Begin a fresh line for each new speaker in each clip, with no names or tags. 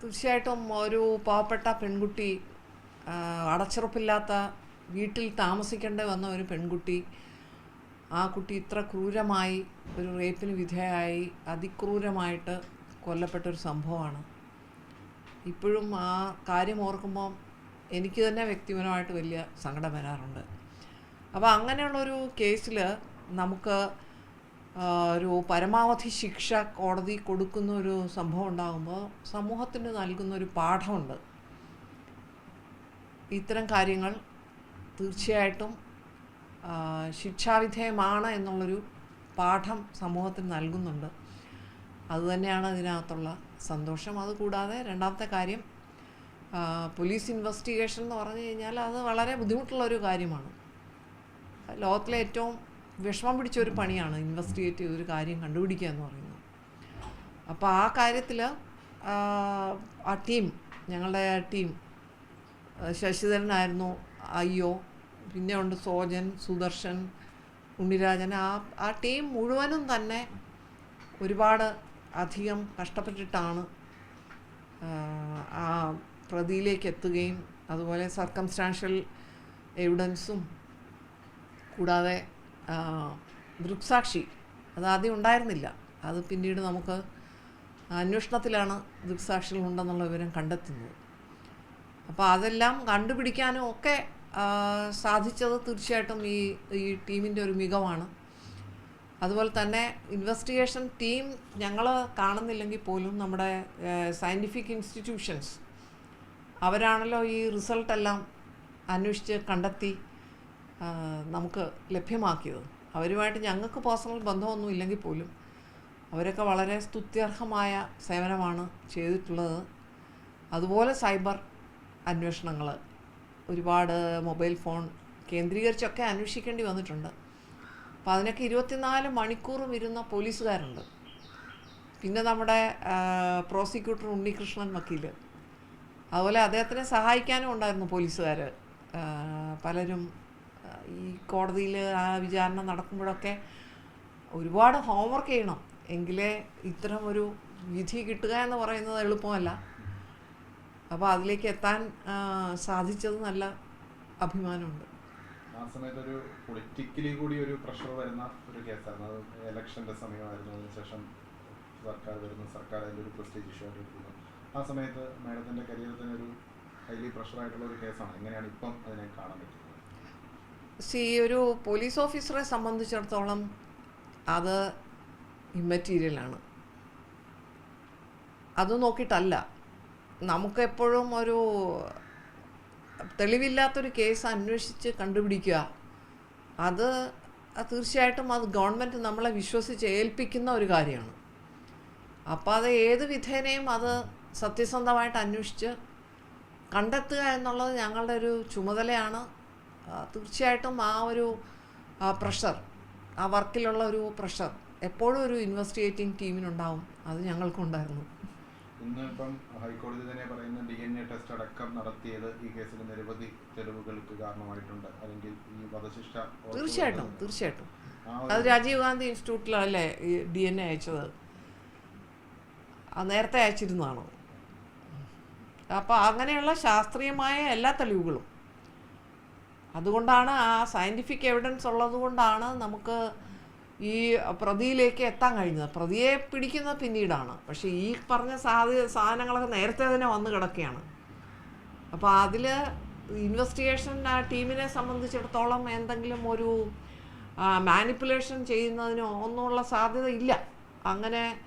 തീർച്ചയായിട്ടും ഒരു പാവപ്പെട്ട പെൺകുട്ടി അടച്ചുറപ്പില്ലാത്ത വീട്ടിൽ താമസിക്കേണ്ടി വന്ന ഒരു പെൺകുട്ടി ആ കുട്ടി ഇത്ര ക്രൂരമായി ഒരു റേപ്പിന് വിധേയമായി അതിക്രൂരമായിട്ട് കൊല്ലപ്പെട്ട ഒരു സംഭവമാണ്. ഇപ്പോഴും ആ കാര്യം ഓർക്കുമ്പം എനിക്ക് തന്നെ വ്യക്തിപരമായിട്ട് വലിയ സങ്കടം വരാറുണ്ട്. അപ്പോൾ അങ്ങനെയുള്ളൊരു കേസിൽ നമുക്ക് ഒരു പരമാവധി ശിക്ഷ കോടതി കൊടുക്കുന്ന ഒരു സംഭവം ഉണ്ടാകുമ്പോൾ സമൂഹത്തിന് നൽകുന്ന ഒരു പാഠമുണ്ട്. ഇത്തരം കാര്യങ്ങൾ തീർച്ചയായിട്ടും ശിക്ഷാവിധേയമാണ് എന്നുള്ളൊരു പാഠം സമൂഹത്തിന് നൽകുന്നുണ്ട്. അതുതന്നെയാണ് ഇതിനകത്തുള്ള സന്തോഷം. അതുകൂടാതെ രണ്ടാമത്തെ കാര്യം പോലീസ് ഇൻവെസ്റ്റിഗേഷൻ എന്ന് പറഞ്ഞു കഴിഞ്ഞാൽ അത് വളരെ ബുദ്ധിമുട്ടുള്ള ഒരു കാര്യമാണ്. ലോകത്തിലെ ഏറ്റവും വിഷമം പിടിച്ച ഒരു പണിയാണ് ഇൻവെസ്റ്റിഗേറ്റ് ഒരു കാര്യം കണ്ടുപിടിക്കുക എന്ന് പറയുന്നത്. അപ്പോൾ ആ കാര്യത്തിൽ ആ ടീം ഞങ്ങളുടെ ടീം ശശിധരനായിരുന്നു അയ്യോ പിന്നെ ഉണ്ട് സോജൻ സുദർശൻ ഉണ്ണിരാജൻ ആ ആ ടീം മുഴുവനും തന്നെ ഒരുപാട് അധികം കഷ്ടപ്പെട്ടിട്ടാണ് ആ, പ്രതിയിലേക്ക് എത്തുകയും അതുപോലെ സർക്കംസ്റ്റാൻഷ്യൽ എവിഡൻസും കൂടാതെ ദൃക്സാക്ഷി. അത് ആദ്യം ഉണ്ടായിരുന്നില്ല. അത് പിന്നീട് നമുക്ക് അന്വേഷണത്തിലാണ് ദൃക്സാക്ഷികൾ ഉണ്ടെന്നുള്ള വിവരം കണ്ടെത്തുന്നത്. അപ്പോൾ അതെല്ലാം കണ്ടുപിടിക്കാനും ഒക്കെ സാധിച്ചത് തീർച്ചയായിട്ടും ഈ ഈ ടീമിന്റെ ഒരു മികവാണ്. അതുപോലെ തന്നെ ഇൻവെസ്റ്റിഗേഷൻ ടീം ഞങ്ങൾ കാണുന്നില്ലെങ്കിൽ പോലും നമ്മുടെ സയന്റിഫിക് ഇൻസ്റ്റിറ്റ്യൂഷൻസ് അവരാണല്ലോ ഈ റിസൾട്ടെല്ലാം അന്വേഷിച്ച് കണ്ടെത്തി നമുക്ക് ലഭ്യമാക്കിയത്. അവരുമായിട്ട് ഞങ്ങൾക്ക് പേഴ്സണൽ ബന്ധമൊന്നും ഇല്ലെങ്കിൽ പോലും അവരൊക്കെ വളരെ സ്തുത്യർഹമായ സേവനമാണ് ചെയ്തിട്ടുള്ളത്. അതുപോലെ സൈബർ അന്വേഷണങ്ങൾ ഒരുപാട് മൊബൈൽ ഫോൺ കേന്ദ്രീകരിച്ചൊക്കെ അന്വേഷിക്കേണ്ടി വന്നിട്ടുണ്ട്. അപ്പോൾ അതിനൊക്കെ ഇരുപത്തിനാല് മണിക്കൂറും ഇരുന്ന പോലീസുകാരുണ്ട്. പിന്നെ നമ്മുടെ പ്രോസിക്യൂട്ടർ ഉണ്ണികൃഷ്ണൻ വക്കീൽ അതുപോലെ അദ്ദേഹത്തിനെ സഹായിക്കാനും ഉണ്ടായിരുന്നു പോലീസുകാർ പലരും ഈ കോടതിയിൽ ആ വിചാരണ നടക്കുമ്പോഴൊക്കെ ഒരുപാട് ഹോംവർക്ക് ചെയ്യണം. എങ്കിലേ ഇത്തരം ഒരു വിധി കിട്ടുക എന്ന് പറയുന്നത് എളുപ്പമല്ല. അപ്പോൾ അതിലേക്ക് എത്താൻ സാധിച്ചത് നല്ല അഭിമാനമുണ്ട്.
ആ സമയത്ത് ഒരു പൊളിറ്റിക്കലി കൂടി ഒരു പ്രഷർ വരുന്ന ഒരു കേസാണ് അത് ഇലക്ഷന്റെ സമയമായിരുന്നു. അതിനുശേഷം സർക്കാർ വരുന്നു സർക്കാർ അതിന്റെ ഒരു പ്രസ്റ്റേജ് ഇഷ്യൂ ആയിട്ട് ആ സമയത്ത് മാഡത്തിന്റെ കരിയർ തന്നെ ഒരു ഹൈലി പ്രഷർ ആയിട്ടുള്ള ഒരു കേസാണ് എങ്ങനെയാണ് ഇപ്പം അതിനെ കാണാൻ പറ്റുന്നത്?
സി ഒരു പോലീസ് ഓഫീസറെ സംബന്ധിച്ചിടത്തോളം അത് ഇമ്മറ്റീരിയലാണ്. അത് നോക്കിയിട്ടല്ല. നമുക്കെപ്പോഴും ഒരു തെളിവില്ലാത്തൊരു കേസ് അന്വേഷിച്ച് കണ്ടുപിടിക്കുക. അത് തീർച്ചയായിട്ടും അത് ഗവൺമെന്റ് നമ്മളെ വിശ്വസിച്ച് ഏൽപ്പിക്കുന്ന ഒരു കാര്യമാണ്. അപ്പോൾ അത് ഏത് വിധേനയും അത് സത്യസന്ധമായിട്ട് അന്വേഷിച്ച് കണ്ടെത്തുക എന്നുള്ളത് ഞങ്ങളുടെ ഒരു ചുമതലയാണ്. തീർച്ചയായിട്ടും ആ ഒരു പ്രഷർ ആ വർക്കിലുള്ള ഒരു പ്രഷർ എപ്പോഴും ഒരു ഇൻവെസ്റ്റിഗേറ്റിംഗ് ടീമിനുണ്ടാവും അത് ഞങ്ങൾക്കുണ്ടായിരുന്നു.
ഇന്ന് ഇപ്പം ഹൈക്കോടതി തന്നെ പറയുന്ന ഡി എൻ എ ടെസ്റ്റ് അടക്കം നടത്തിയത് ഈ കേസിൽ നിരവധി തെളിവുകൾക്ക് കാരണമായിട്ടുണ്ട്. അല്ലെങ്കിൽ ഈ വധശിക്ഷ.
തീർച്ചയായിട്ടും തീർച്ചയായിട്ടും. അത് രാജീവ് ഗാന്ധി ഇൻസ്റ്റിറ്റ്യൂട്ടിലല്ലേ ഈ ഡി എൻ എ അയച്ചത്? നേരത്തെ അയച്ചിരുന്നതാണ്? അപ്പോൾ അങ്ങനെയുള്ള ശാസ്ത്രീയമായ എല്ലാ തെളിവുകളും അതുകൊണ്ടാണ് ആ സയന്റിഫിക് എവിഡൻസ് ഉള്ളത് കൊണ്ടാണ് നമുക്ക് ഈ പ്രതിയിലേക്ക് എത്താൻ കഴിഞ്ഞത്. പ്രതിയെ പിടിക്കുന്നത് പിന്നീടാണ്. പക്ഷേ ഈ പറഞ്ഞ സാധ്യ സാധനങ്ങളൊക്കെ നേരത്തെ തന്നെ വന്ന് കിടക്കുകയാണ്. അപ്പോൾ അതിൽ ഇൻവെസ്റ്റിഗേഷൻ ആ ടീമിനെ സംബന്ധിച്ചിടത്തോളം എന്തെങ്കിലും ഒരു മാനിപ്പുലേഷൻ ചെയ്യുന്നതിനോ ഒന്നുമുള്ള സാധ്യത ഇല്ല. അങ്ങനെ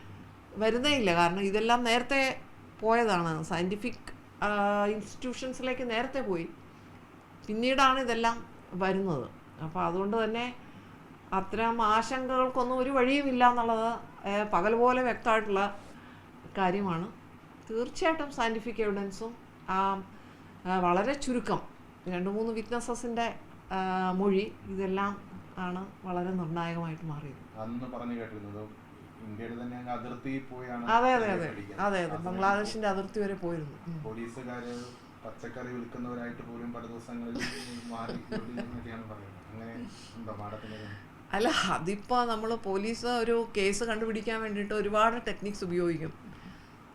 വരുന്നേ ഇല്ല. കാരണം ഇതെല്ലാം നേരത്തെ പോയതാണ്. സയന്റിഫിക് ഇൻസ്റ്റിറ്റ്യൂഷൻസിലേക്ക് നേരത്തെ പോയി. പിന്നീടാണ് ഇതെല്ലാം വരുന്നത്. അപ്പോൾ അതുകൊണ്ട് തന്നെ അത്തരം ആശങ്കകൾക്കൊന്നും ഒരു വഴിയുമില്ല എന്നുള്ളത് പകൽ പോലെ വ്യക്തമായിട്ടുള്ള കാര്യമാണ്. തീർച്ചയായിട്ടും സയന്റിഫിക് എവിഡൻസും ആ വളരെ ചുരുക്കം രണ്ട് മൂന്ന് വിറ്റ്നസസിന്റെ മൊഴി ഇതെല്ലാം ആണ് വളരെ നിർണായകമായിട്ട് മാറിയത്.
അന്ന് പറഞ്ഞു കേട്ടിരുന്നത് ഇന്ത്യയിൽ തന്നെ അതിർത്തി പോയാണ്
അതെ അതെ അതെ. അതെ അതെ. ബംഗ്ലാദേശിന്റെ അതിർത്തി വരെ പോയിരുന്നു.
പോലീസുകാര് പച്ചക്കറി വിൽക്കുന്നവരായിട്ട് പോലും പല ദിവസങ്ങളിൽ മാറി എന്നൊക്കെയാണ് പറയുന്നത്
അല്ല അതിപ്പോ നമ്മൾ പോലീസ് ഒരു കേസ് കണ്ടുപിടിക്കാൻ വേണ്ടിയിട്ട് ഒരുപാട് ടെക്നിക്സ് ഉപയോഗിക്കും.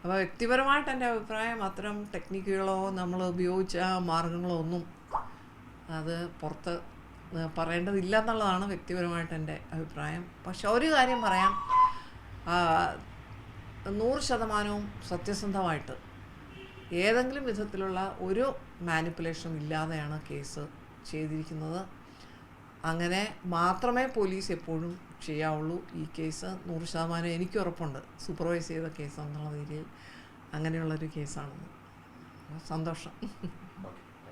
അപ്പോൾ വ്യക്തിപരമായിട്ട് എന്റെ അഭിപ്രായം അത്തരം ടെക്നിക്കുകളോ നമ്മൾ ഉപയോഗിച്ച മാർഗങ്ങളോ ഒന്നും അത് പുറത്ത് പറയേണ്ടതില്ല എന്നുള്ളതാണ് വ്യക്തിപരമായിട്ട് എന്റെ അഭിപ്രായം. പക്ഷെ ഒരു കാര്യം പറയാം. നൂറ് ശതമാനവും സത്യസന്ധമായിട്ട് ഏതെങ്കിലും വിധത്തിലുള്ള ഒരു മാനിപ്പുലേഷനും ഇല്ലാതെയാണ് കേസ് ചെയ്തിരിക്കുന്നത്. അങ്ങനെ മാത്രമേ പോലീസ് എപ്പോഴും ചെയ്യാവുള്ളൂ ഈ കേസ് നൂറ് ശതമാനം എനിക്ക് ഉറപ്പുണ്ട്. സൂപ്പർവൈസ് ചെയ്ത കേസ് എന്നുള്ള രീതിയിൽ അങ്ങനെയുള്ളൊരു കേസാണെന്ന് സന്തോഷം.